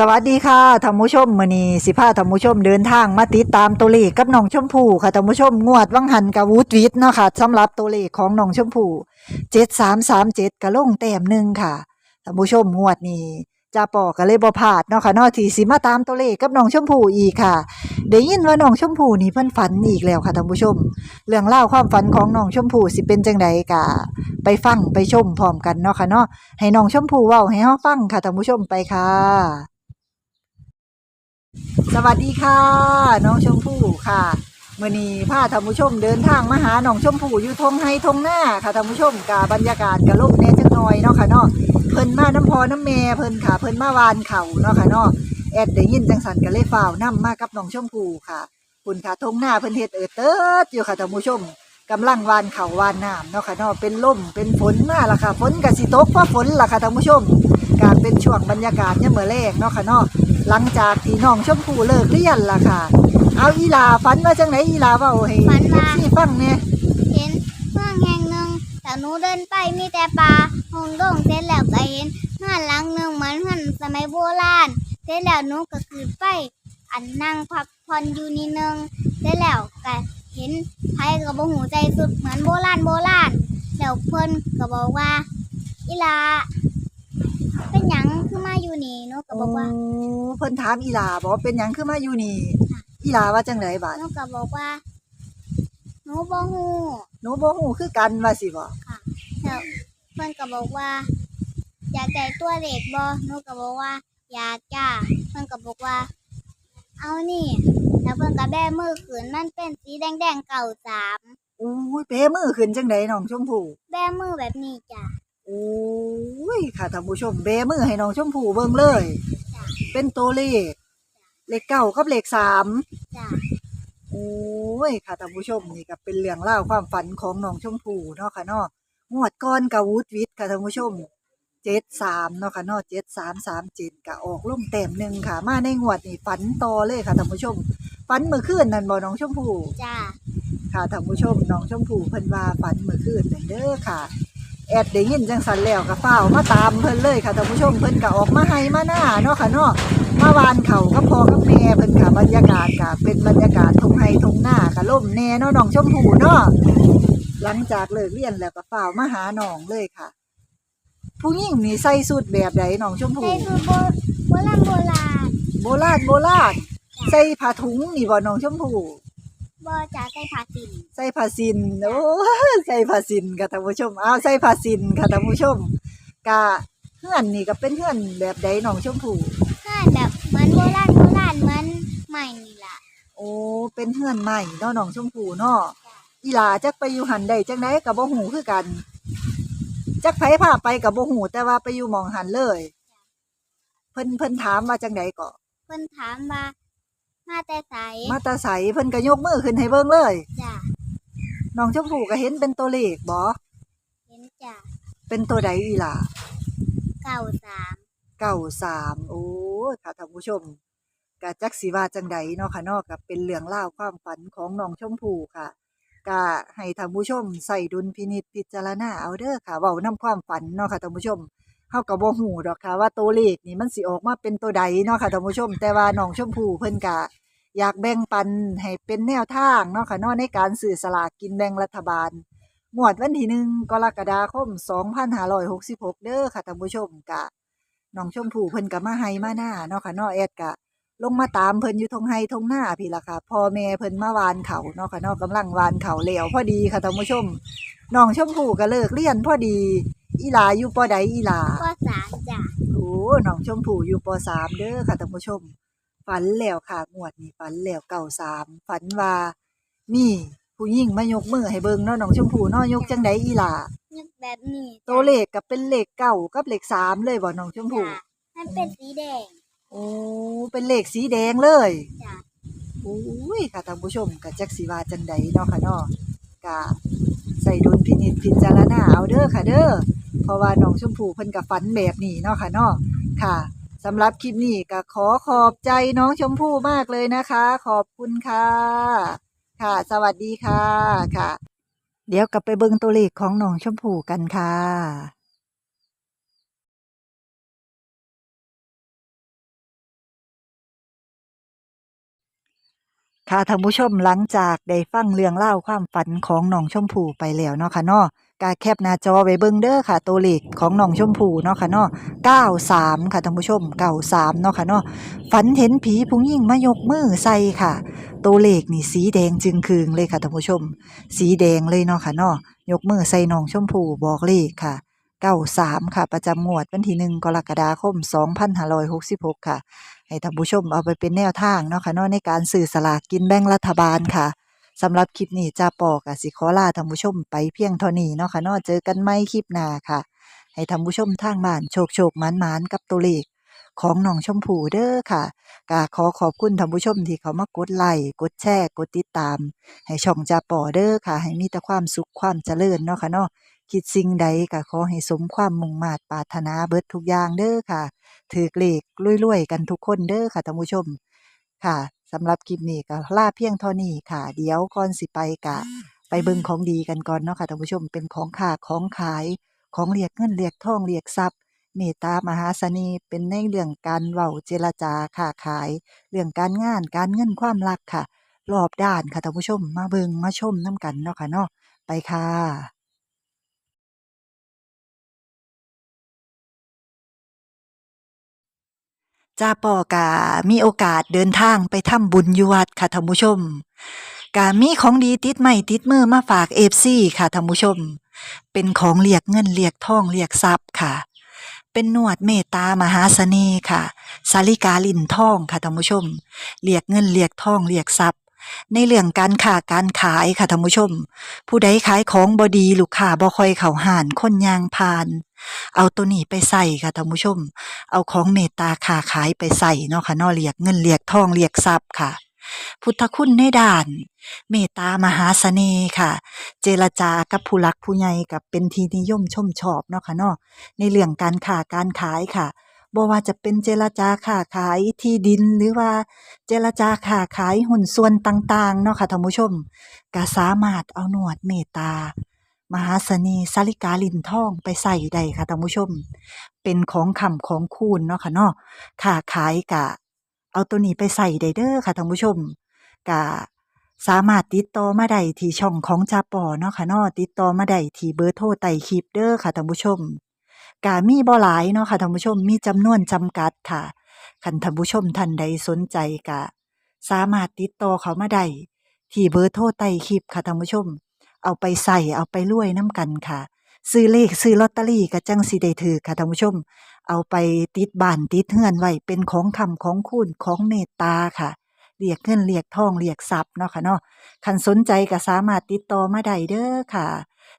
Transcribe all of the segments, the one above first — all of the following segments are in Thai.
สวัสดีค่ะท่านผู้ชมมือนีสิพาท่านผู้ชมเดินทางมาติดตามตัวเลขกับน้องชมพู่ค่ะท่านผู้ชมงวดวังหันกับวูดวิดเนาะค่ะสำหรับตัวเลขของน้องชมพู่7337ก็ลงแต้มหนึงค่ะท่านผู้ชมงวดนี้จ่าปอก็เลยบพลาดเนาะค่ะนาะที่สิมาตามตัวเลขกับน้องชมพู่อีกค่ะได้ยินว่าน้องชมพู่นี่เพิ่นฝันอีกแล้วค่ะท่านผู้ชม เรื่องเล่าความฝันของน้องชมพู่สิเป็นจังใดกะไปฟังไปชมพร้อมกันเนาะค่ะเนาะให้น้องชมพู่เว้าให้เฮาฟังค่ะท่านผู้ชมไปค่ะ สวัสดีค่ะ น้องชมพู่ค่ะมื่อนี้พาท่านผู้ชมเดินทางมาหาน้องชมพู่อยู่ทงไฮทงหน้าค่ะท่านผู้ชมกาบรรยากาศกะลมแหน่จักหน่อยเนาะค่ะเนาะเพิ่นมาน้ำพอน้ำแม่เพิ่นค่ะ เพิ่นมาวานเข่าเนาะค่ะเนาะแอดได้ยินจังสันก็เลยฝ่าวนํมากับน้องชมพู่ค่ะคุณค่ะทงหน้าเพิ่นเฮ็ดเอิดเติร์ดอยู่ค่ะท่านผู้ชมกำลังวานเข่าวานน้ำเนาะค่ะเนาะเป็นลมเป็นฝนมาล่ะค่ะฝนก็สิตกเพราะฝนล่ะค่ะท่านผู้ชมก็เป็นช่วงบรรยากาศเนี่ยามมื้อแรกเนาะค่ะเนาะ หลังจากที่น้องชมพู่เลิกเรียนล่ะค่ะ เอาอีลาฝันว่าจังไหนอีลาเว้าให้ฝันว่าซี่ฟังเนี่ยเห็นเมืองแห่งหนึ่งแต่หนูเดินไปมีแต่ป่าหงดงเสร็จแล้วก็เห็นเฮือนหลังหนึ่งเหมือนเฮือนสมัยโบราณเสร็จแล้วหนูก็คือไป อันนั่งพักผ่อนอยู่นี่หนึงเสร็จแล้วก็เห็นไผก็บ่หูใจสุดเหมือนโบราณโบราณแล้วเพิ่นก็บอกว่าอีลาเป็น หยังคือมาอยู่นี่หนูก็บอกว่าโเพิ่นถามอีลาบอกว่าเป็นหยังคือมาอยู่นี่ค่ะอีลาว่าจังไดบาดหนูก็บอกว่าหนูบ่ฮู้หนูบ่ฮู้คือกันว่าสิบ่แล้วเพื่อนก็บอกว่า อยากได้ตัวเล็กบอหนูก็บอกว่า อยากจ้าเพื่อนก็บอกว่า เอานี่ แล้วเพื่อนก็แบมือขืนมันเป็นสีแดงๆเก่าสามโอ้ยเป้มือขึ้นจังไดน้องชมพู่แบมือแบบนี้จ้ะ โอ้ยค่ะท่านผู้ชมเบ้มือให้น้องชมพู่เบิ่งเลย จ้ะเป็นตัวเลข เลขเก้ากับเลขสาม จ้ะโอ้ยค่ะท่านผู้ชมนี่ก็เป็นเรื่องเล่าวความฝันของน้องชมพู่เนาะค่ะเนาะงวดก่อนกับวูดวิทย์ค่ะท่านผู้ชมเจ็ดสามเนาะค่ะเนาะเจ็ดสามสามเจ็ดก็ออกล่มแต้มหนึ่งค่ะ มาในงวดนี่ฝันต่อเลยค่ะท่านผู้ชมฝันเมื่อคืนนั่นบ่น้องชมพู่จ้ะค่ะท่านผู้ชมน้องชมพู่เพิ่นว่าฝันเมื่อคืนนั่นเด้อค่ะ แอดได้ยินจังสันแล้วก็ฟ้าวมาตามเพิ่นเลยค่ะท่านผู้ชมเพิ่นก็ออกมาให้มาหน้าเนาะค่ะเนาะมาวานเขาก็พอกับแม่เพิ่นค่ะบรรยากาศก็เป็นบรรยากาศทุ่งไร่ทุ่งนาก็ล่มแน่เนาะน้องชมพู่เนาะหลังจากเลิกเรียนแล้วก็ฟ้าวมาหาน้องเลยค่ะ ผู้หญิงนี่ใส่สุดแบบใดน้องชมใส่พู่สูตรโบโบราณโบราณโบราณโบราณใส่ผ้าถุงนี่บ่น้องชมพู่ บอจ้ะใส่ผ้าสินใส่ผ้าสินโอ้ใส่ผ้าสินค่ะท่านผู้ชมอ้าวใส่ผ้าสินค่ะท่านผู้ชมกะเฮือนนี่ก็เป็นเฮือนแบบใดน้องชมพู่เพื่อนแบบเหมือนโบราณโบราณเหมือนใหม่นี่ล่ะโอ้เป็นเฮือนใหม่เนาะน้องชมพู่เนาะอีหลาจักไปอยู่หันได้จังไดก็บ่ฮู้คือกันจักไผพาไปก็บ่ฮู้แต่ว่าไปอยู่หมองหันเลย เพิ่นเพิ่นถามว่าจังไดก็เพื่อนถามว่า มาแต่ไสมาแตาใสเพิ่นก็ยกมือขึ้นให้เบิ่งเลยจ้ะน้องชมพู่ก็เห็นเป็นตัวเลขบ่เห็นจ้ะเป็นตัวใดอีหล่าเก่าสามเก้าสามโอ้ยค่ะท่านผู้ชมกะจักสีว่าจังใดเนาะค่ะเนาะกับเป็นเรื่องเล่าวความฝันของน้องชมพู่ค่ะกะให้ท่านผู้ชมใส่ดุลพินิจพิจารณาเอาเด้อค่ะเว้านํความฝันเนาะค่ะท่านผู้ชม เฮาก็บ่ฮู้ดอกค่ะ ว่าตัวเลขนี่มันสิออกมาเป็นตัวใดเนาะค่ะท่านผู้ชม แต่ว่าน้องชมพู่เพิ่นกะ อยากแบ่งปันให้เป็นแนวทางเนาะค่ะเนาะในการซื้อสลากกินแบ่งรัฐบาลงวดวันที่หนึ่งกรกฎาคม 2566 เด้อค่ะท่านผู้ชมกะน้องชมพู่เพิ่นก็มาให้มาหน้าเนาะค่ะเนาะแอดก็ลงมาตามเพิ่นอยู่ทงไห้ทงหน้าพี่ล่ะค่ะพ่อแม่เพิ่นมาวานเขาเนาะค่ะเนาะกำลังวานเขาแล้วพอดีค่ะท่านผู้ชมน้องชมพู่ก็เลิกเรียนพอดี อีหลาอยู่ปอใดอีหลาก็สามจ้ะโอ้น้องชมพู่อยู่ปสามเด้อค่ะท่านผู้ชม ฝันแล้วค่ะงวดนี้ฝันแล้วเก่าสามฝันว่ามีผู้หญิงมายกมือให้เบิ่งเนาะน้องชมพู่เนาะยกจังไดอีหลานึกแบบนี้จ้ะตัวเลขก็เป็นเลขเก้ากับเลขสามเลยบ่น้องชมพู่จ้ะมันเป็นสีแดงโอ้เป็นเลขสีแดงเลย จ้ะโอ้ยค่ะท่านผู้ชมกับจักสีวาจังใดเนาะค่ะเนาะกะใส่ดุลพินิจพิจารณาเอาเด้อค่ะเด้อ เพราะว่าน้องชมพู่เพิ่นกับฝันแบบนี้เนาะค่ะเนาะค่ะสำหรับคลิปนี้ก็ขอขอบใจน้องชมพู่มากเลยนะคะ ขอบคุณค่ะ ค่ะ สวัสดีค่ะค่ะ เดี๋ยวกลับไปเบิ่งตัวเลขของน้องชมพู่กันค่ะ ค่ะท่านผู้ชมหลังจากได้ฟังเรื่องเล่าความฝันของน้องชมพู่ไปแล้วเนาะค่ะเนาะกาแคปหน้าจอไว้เบิ่งเด้อค่ะ ตัวเลขของน้องชมพู่เนาะค่ะเนาะ93 ค่ะท่านผู้ชม 93 เนาะค่ะเนาะฝันเห็นผีผู้หญิงมายกมือใส่ค่ะ ตัวเลขนี่สีแดงจึงคืงเลยค่ะท่านผู้ชม สีแดงเลยเนาะค่ะเนาะยกมือใส่น้องชมพู่บอกเลขค่ะ93 ค่ะ ประจำงวดวันที่1กรกฎาคม 2566 ค่ะ ให้ท่านผู้ชมเอาไปเป็นแนวทางเนาะค่ะเนาะในการสื่อสลากกินแบ่งรัฐบาลค่ะสำหรับคลิปนี้จ้าปอกับสิขอลาท่านผู้ชมไปเพียงเท่านี้เนาะค่ะเนาะเจอกันใหม่คลิปหน้าค่ะ ให้ท่านผู้ชมทางบ้านโชคโชคหมานหมานกับตัวเลขของน้องชมพู่เด้อค่ะกาขอขอบคุณท่านผู้ชมที่เขามากดไลค์กดแชร์กดติดตาม ให้ช่องจ้าปอเด้อค่ะ ให้มีแต่ความสุขความเจริญเนาะค่ะเนาะคิดสิ่งใดก็ขอให้สมความมุ่งมาตรปรารถนาเบิดทุกอย่างเด้อค่ะ ถือเลขรวยๆกันทุกคนเด้อค่ะท่านผู้ชม ค่ะสำหรับคลิปนี้ก็ลาเพียงเท่านี้ค่ะ เดี๋ยวก่อนสิไปกะ ไปเบิ่งของดีกันก่อนเนาะค่ะท่านผู้ชมเป็นของค่าของขายของเรียกเงินเรียกทองเรียกทรัพย์เมตตามหาเสน่ห์เป็นในเรื่องการเว้าเจรจาค้าขาย เรื่องการงานการเงินความรักค่ะ รอบด้านค่ะท่านผู้ชมมาเบิ่งมาชมน้ำกันเนาะค่ะเนาะไปค่ะ จ้าปอกามีโอกาสเดินทางไปทำบุญอยู่วัดค่ะท่านผู้ชมกามีของดีติดใหม่ติดมือมาฝากเอฟซีค่ะท่านผู้ชม เป็นของเรียกเงินเรียกทองเรียกทรัพย์ค่ะ เป็นนวดเมตตามหาเสน่ห์ค่ะ สาลิกาลินทองค่ะท่านผู้ชม เรียกเงินเรียกทองเรียกทรัพย์ ในเรื่องการค้าการขายค่ะท่านผู้ชม ผู้ใดขายของบดีลูกค้าบ่ค่อยเข้าห่านคนยางพาน เอาตัวนี้ไปใส่ค่ะท่านผู้ชม เอาของเมตตาค้าขายไปใส่เนาะค่ะนาะเรียกเงินเรียกทองเรียกทรัพย์ค่ะ พุทธคุณในด้าน เมตตามหาเสน่ห์ค่ะ เจรจากับผู้หลักผู้ใหญ่กับเป็นที่นิยมชมชอบเนาะค่ะเนาะในเรื่องการค้าการขายค่ะบ่ว่าจะเป็นเจรจาค้าขายที่ดินหรือว่าเจรจาค้าขายหุ้นส่วนต่างๆเนาะค่ะท่านผู้ชมก็สามารถเอาหนวดเมตตา มหาเสน่ห์สาลิกาลินทองไปใส่ได้ค่ะท่านผู้ชม เป็นของคำของคูณเนาะค่ะเนาะค้าขายกะ เอาตัวนี้ไปใส่ได้เด้อค่ะท่านผู้ชมกะสามารถติดต่อมาได้ที่ช่องของจาปอเนาะค่ะเนาะติดต่อมาได้ที่เบอร์โทรใต้คลิปเด้อค่ะท่านผู้ชมกะมีบ่หลายเนาะค่ะท่านผู้ชมมีจำนวนจำกัดค่ะคันท่านผู้ชมท่านใดสนใจกะ สามารถติดต่อเขามาได้ที่เบอร์โทรใต้คลิปค่ะท่านผู้ชม เอาไปใส่เอาไปลุ้ยน้ำกันค่ะ ซื้อเลขซื้อลอตเตอรี่กระจังสีได้ถือค่ะท่านผู้ชม เอาไปติดบ้านติดเฮือนไว้เป็นของคำของคุณของเมตตาค่ะเรียกเงินเรียกทองเรียกทรัพย์เนาะค่ะเนาะคันสนใจก็สามารถติดต่อมาได้เด้อค่ะ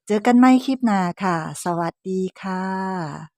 เจอกันใหม่คลิปหน้าค่ะ สวัสดีค่ะ